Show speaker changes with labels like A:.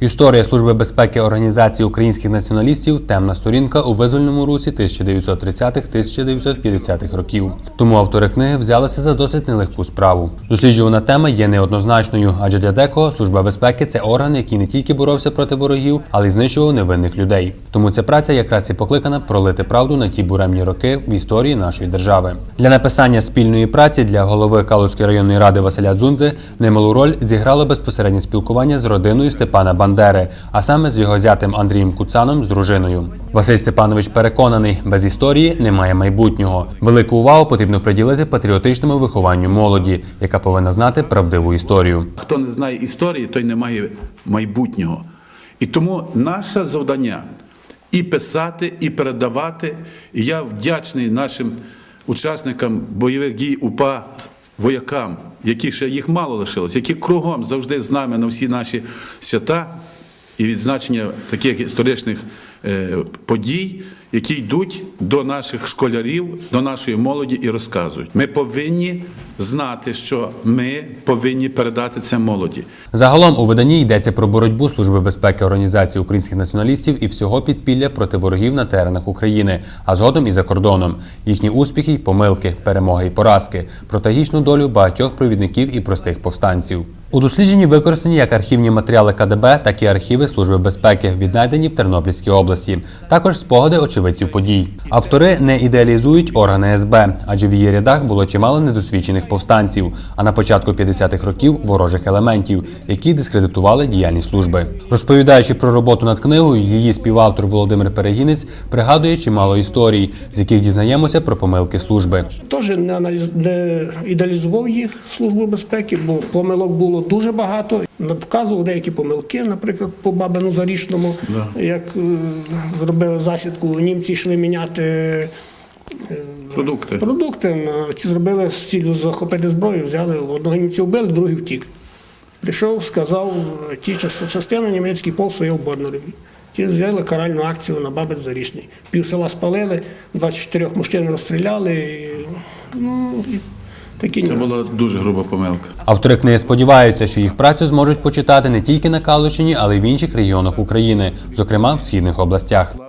A: Історія Служби безпеки Організації українських націоналістів темна сторінка у визвольному русі 1930-1950-х років. Тому автори книги взялися за досить нелегку справу. Досліджувана тема є неоднозначною, адже для декого служба безпеки це орган, який не тільки боровся проти ворогів, але й знищував невинних людей. Тому ця праця якраз і покликана пролити правду на ті буремні роки в історії нашої держави. Для написання спільної праці для голови Калузької районної ради Василя Дзунзи немалу роль зіграло безпосереднє спілкування з родиною Степана Бандери, а саме з його зятем Андрієм Куцаном з дружиною. Василь Степанович переконаний, без історії немає майбутнього. Велику увагу потрібно приділити патріотичному вихованню молоді, яка повинна знати правдиву історію.
B: Хто не знає історії, той не має майбутнього. І тому наше завдання і писати, і передавати. І я вдячний нашим учасникам бойових дій УПА, воякам, які ще їх мало лишилось, які кругом завжди з нами на всі наші свята і відзначення таких історичних подій, які йдуть до наших школярів, до нашої молоді і розказують. Ми повинні знати, що ми повинні передати це молоді.
A: Загалом у виданні йдеться про боротьбу Служби безпеки Організації українських націоналістів і всього підпілля проти ворогів на теренах України, а згодом і за кордоном. Їхні успіхи й помилки, перемоги й поразки, про трагічну долю багатьох провідників і простих повстанців. У дослідженні використані як архівні матеріали КДБ, так і архіви Служби безпеки, віднайдені в Тернопільській області. Також спогади очевидців подій. Автори не ідеалізують органи СБ, адже в її рядах було чимало недосвідчених повстанців, а на початку 50-х років ворожих елементів, які дискредитували діяльність служби. Розповідаючи про роботу над книгою, її співавтор Володимир Перегінець пригадує чимало історій, з яких дізнаємося про помилки служби.
C: Теж не, аналіз... не ідеалізував їх службу безпеки, бо помилок було дуже багато. Вказував деякі помилки, наприклад, по Бабину Зарічному, як е, зробили засідку, німці йшли міняти. е,
B: Продукти.
C: Продукти ці зробили з ціллю захопити зброю, взяли одного німця вбили, другий втік. Прийшов, сказав, ті час- частина німецький пол стояв в Боднареві. Ті взяли каральну акцію на Бабець Зарічний. Пів села спалили, 24 мужчин розстріляли. І, ну, і такі
B: Це була дуже груба помилка.
A: Автори книги сподіваються, що їх працю зможуть почитати не тільки на Калущині, але й в інших регіонах України, зокрема в східних областях.